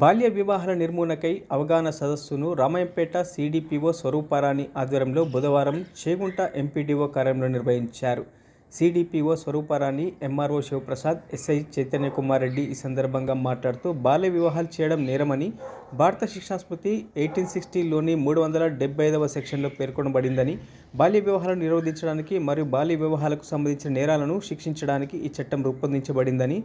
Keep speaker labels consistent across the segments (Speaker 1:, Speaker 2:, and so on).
Speaker 1: బాల్య వివాహాల నిర్మూలనకై అవగాహన సదస్సును రామాయంపేట సిడిపిఓ స్వరూపారాణి ఆధ్వర్యంలో బుధవారం చేగుంట ఎంపీడీఓ కార్యంలో నిర్వహించారు. CDPO Swarooparani MRO Shivaprasad SI Chaitanya Kumar Reddy ఈ సందర్భంగా మాట్లాడుతూ బాల్య వివాహాలు చేయడం నేరమని భారత శిక్షా స్మృతి ఎయిటీన్ సిక్స్టీలోని మూడు వందల డెబ్బై ఐదవ సెక్షన్లో పేర్కొనబడిందని బాల్య వివాహాలను నిరోధించడానికి మరియు బాల్య వివాహాలకు సంబంధించిన నేరాలను శిక్షించడానికి ఈ చట్టం రూపొందించబడిందని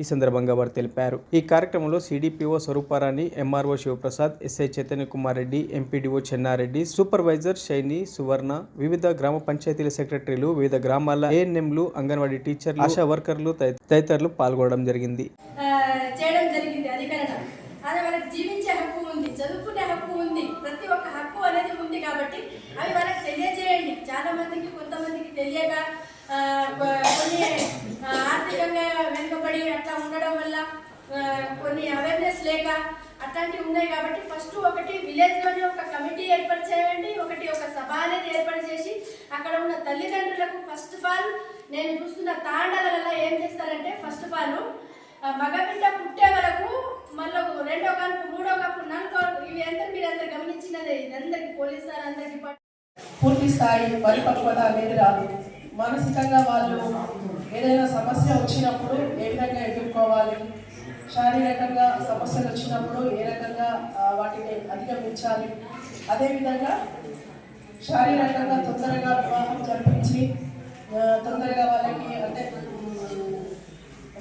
Speaker 1: ఈ సందర్భంగా వారు తెలిపారు. ఈ కార్యక్రమంలో CDPO Swarooparani MRO Shivaprasad SI Chaitanya Kumar Reddy MPDO Chennareddy supervisor Shaini Suvarna వివిధ గ్రామ పంచాయతీల సెక్రటరీలు వివిధ గ్రామాల ఏ ఏఎన్ఎంలు అంగన్వాడీ టీచర్లు ఆశా వర్కర్లు తది- తదితరులు పాల్గొనడం జరిగింది.
Speaker 2: చేయడం జరిగింది అధికరణ. అదే మనకు జీవించే హక్కు ఉంది చదువుకునే హక్కు ఉంది ప్రతి ఒక్క హక్కు అనేది ఉంది కాబట్టి అవి మనకు తెలియజేయండి. చాలా మందికి కొంతమందికి తెలియక కొన్ని ఆర్థికంగా వెనుకబడి అట్లా ఉండడం వల్ల కొన్ని అవేర్నెస్ లేక అట్లాంటివి ఉన్నాయి కాబట్టి ఫస్ట్ ఒకటి విలేజ్ ఒక కమిటీ ఏర్పాటు చేయండి ఒకటి ఒక సభ అనేది ఏర్పాటు అక్కడ ఉన్న తల్లిదండ్రులకు ఫస్ట్ ఆఫ్ ఆల్ నేను చూస్తున్న తాండాలలో ఏం చేస్తారంటే ఫస్ట్ ఆఫ్ ఆల్ మగబిడ్డ పుట్టే వరకు మళ్ళీ రెండో కప్పు మూడో కప్పు నాలుగో ఇవి ఎంత మీరు అంత గమనించినదే ఇది పోలీస్ సార్ అందరికి
Speaker 3: పూర్తి స్థాయి పరిపక్వత అనేది రాదు. మానసికంగా వాళ్ళు ఏదైనా సమస్య వచ్చినప్పుడు ఏ విధంగా ఎదుర్కోవాలి? శారీరకంగా సమస్యలు వచ్చినప్పుడు ఏ రకంగా వాటిని అధిగమించాలి? అదేవిధంగా శారీరకంగా తొందరగా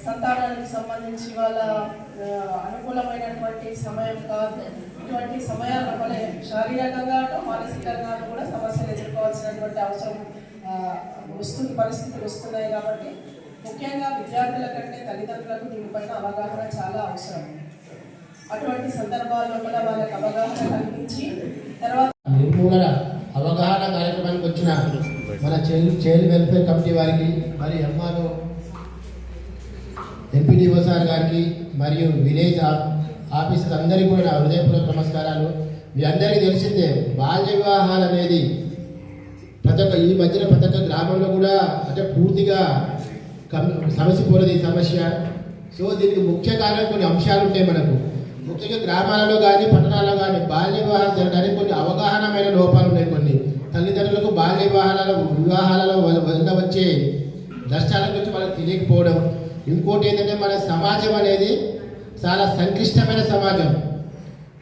Speaker 3: సంతానానికి సంబంధించి వాళ్ళ అనుకూలమైనటువంటి సమయం కాదు. ఇటువంటి సమయాల్లో వలె శారీరకంగా అటు మానసికంగా కూడా సమస్యలు ఎదుర్కోవాల్సినటువంటి అవసరం వస్తున్న వస్తుంది పరిస్థితులు వస్తున్నాయి కాబట్టి ముఖ్యంగా విద్యార్థుల కంటే తల్లిదండ్రులకు దీనిపైన అవగాహన చాలా అవసరం. అటువంటి సందర్భాల్లో కూడా వాళ్ళకి అవగాహన కల్పించి తర్వాత
Speaker 4: అవగాహన కార్యక్రమానికి వచ్చిన మన చైల్డ్ చైల్డ్ వెల్ఫేర్ కమిటీ వారికి మరి ఎంఆర్ఓ ఎంపీడీఓ సార్ గారికి మరియు విలేజ్ ఆఫీసర్ అందరికీ కూడా హృదయపూర్వక నమస్కారాలు. మీ అందరికీ తెలిసిందే బాల్య వివాహాలు అనేది ప్రతి ఒక్క ఈ మధ్యన ప్రతి ఒక్క గ్రామంలో కూడా అంటే పూర్తిగా సమస్య పోలేదు ఈ సమస్య. సో దీనికి ముఖ్య కారణం కొన్ని అంశాలు ఉంటాయి మనకు. ముఖ్యంగా గ్రామాలలో కానీ పట్టణాల్లో కానీ బాల్య వివాహాలు జరగడానికి కొన్ని అవగాహనమైన లోపాలు ఉన్నాయి కొన్ని. తల్లిదండ్రులకు బాల్య వివాహాలలో వివాహాలలో వల్ల వల్ల వచ్చే నష్టాల గురించి వాళ్ళకి తెలియకపోవడం ఇంకోటి ఏంటంటే మన సమాజం అనేది చాలా సంక్లిష్టమైన సమాజం.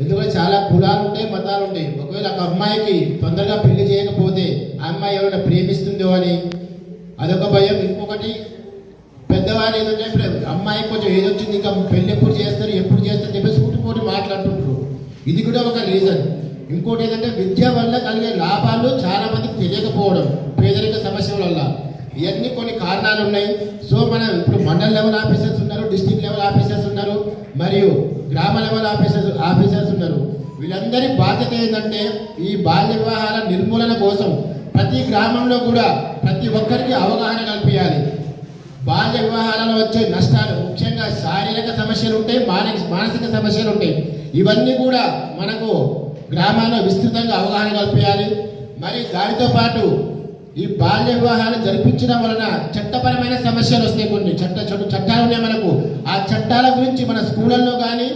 Speaker 4: ఎందుకంటే చాలా కులాలు ఉంటాయి మతాలు ఉంటాయి. ఒకవేళ ఒక అమ్మాయికి తొందరగా పెళ్ళి చేయకపోతే ఆ అమ్మాయి ఎవరైనా ప్రేమిస్తుందో అని అదొక భయం. ఇంకొకటి పెద్దవారు ఏంటంటే అమ్మాయి కొంచెం ఏదొచ్చింది ఇంకా పెళ్ళి ఎప్పుడు చేస్తారు ఎప్పుడు చేస్తారు చెప్పేసి సూటిపోటి మాట్లాడుతుంటారు. ఇది కూడా ఒక రీజన్. ఇంకోటి ఏంటంటే విద్య వల్ల కలిగే లాభాలు చాలా మందికి తెలియకపోవడం పేదరిక సమస్యల వల్ల. ఇవన్నీ కొన్ని కారణాలు ఉన్నాయి. సో మనం ఇప్పుడు మండల్ లెవెల్ ఆఫీసర్స్ ఉన్నారు డిస్టిక్ లెవెల్ ఆఫీసర్స్ ఉన్నారు మరియు గ్రామ లెవెల్ ఆఫీసర్స్ ఆఫీసర్స్ ఉన్నారు. వీళ్ళందరి బాధ్యత ఏంటంటే ఈ బాల్య వివాహాల నిర్మూలన కోసం ప్రతి గ్రామంలో కూడా ప్రతి ఒక్కరికి అవగాహన కల్పించాలి. బాల్య వివాహాలలో వచ్చే నష్టాలు ముఖ్యంగా శారీరక సమస్యలు ఉంటాయి మానసిక మానసిక సమస్యలు ఉంటాయి ఇవన్నీ కూడా మనకు గ్రామాల్లో విస్తృతంగా అవగాహన కల్పించాలి. మరి దానితో పాటు ఈ బాల్య వివాహాలు జరిపించడం వలన చట్టపరమైన సమస్యలు వస్తాయి కొన్ని. చట్ట చెడు చట్టాలు ఉన్నాయి మనకు. ఆ చట్టాల గురించి మన స్కూళ్ళల్లో కానీ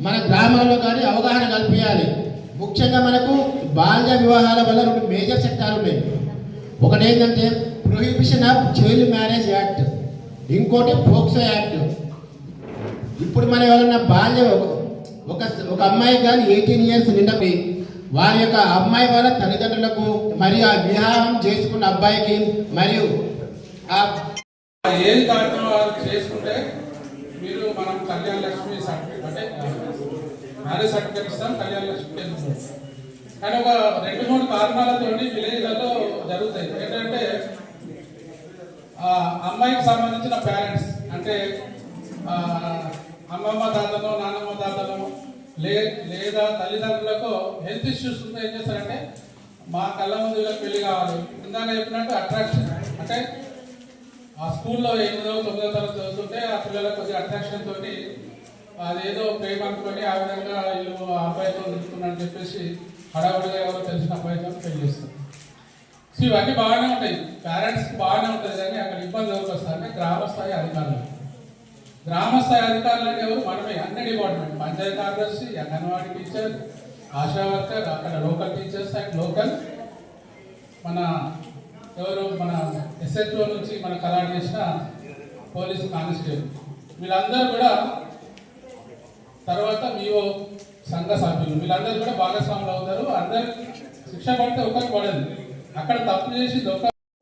Speaker 4: మన గ్రామాల్లో కానీ అవగాహన కల్పించాలి. ముఖ్యంగా మనకు బాల్య వివాహాల వల్ల రెండు మేజర్ చట్టాలు ఉన్నాయి. ఒకటి ఏంటంటే prohibition of child marriage act. ఇంకోటి పోక్సో యాక్ట్. ఇప్పుడు మన ఎవరన్నా బాల్య ఒక ఒక అమ్మాయి కానీ ఎయిటీన్ ఇయర్స్ నిండపోయి వారి యొక్క అమ్మాయి వాళ్ళ తల్లిదండ్రులకు మరియు ఆ వివాహం చేసుకున్న అబ్బాయికి మరియు ఆ
Speaker 5: ఏది కార్యక్రమాలు చేసుకుంటే మీరు మనం కళ్యాణ లక్ష్మి సర్టిఫికేట్ అంటే మ్యారేజ్ సర్టిఫికేట్ ఇస్తాం కళ్యాణ లక్ష్మి కానీ ఒక రెండు మూడు కారణాలతో విలేజ్లలో జరుగుతాయి. ఏంటంటే అమ్మాయికి సంబంధించిన పేరెంట్స్ అంటే అమ్మమ్మ తాతను నాన్నమ్మ తాతను లే లేదా తల్లిదండ్రులకు హెల్త్ ఇష్యూస్ ఉంటే ఏం చేస్తారంటే మా కళ్ళ ముందు వీళ్ళకి పెళ్ళి కావాలి. ఇందాక చెప్పినట్టు అట్రాక్షన్ అంటే ఆ స్కూల్లో ఎనిమిదో తొమ్మిదో తరగతి చదువుతుంటే ఆ పిల్లలకు కొద్దిగా అట్రాక్షన్ తోటి అదేదో ప్రేమ అనుకొని ఆ విధంగా వీళ్ళు ఆ అబ్బాయితో నిలుచుకున్నారని చెప్పేసి హడావుడిగా ఎవరో తెలిసిన అబ్బాయితో పెళ్ళి చేస్తారు. సో ఇవన్నీ బాగానే ఉంటాయి. పేరెంట్స్కి బాగానే ఉంటుంది కానీ అక్కడ ఇబ్బంది ఎవరికి వస్తారంటే గ్రామ స్థాయి అధికారులు గ్రామ స్థాయి అధికారులు అంటే ఎవరు? మనమే అన్ని డిపార్ట్మెంట్ పంచాయతీ కార్యదర్శి అంగన్వాడీ టీచర్ ఆశా వర్కర్ అక్కడ లోకల్ టీచర్స్ అండ్ లోకల్ మన ఎవరు? మన ఎస్హెచ్ఓ నుంచి మన కలాట్ చేసిన పోలీస్ కానిస్టేబుల్. వీళ్ళందరూ కూడా తర్వాత మీఓ సంఘ సభ్యులు. వీళ్ళందరూ కూడా భాగస్వాములు అవుతారు. అందరు శిక్ష పడితే ఒకరికి పడదు. అక్కడ తప్పు చేసి దొక్క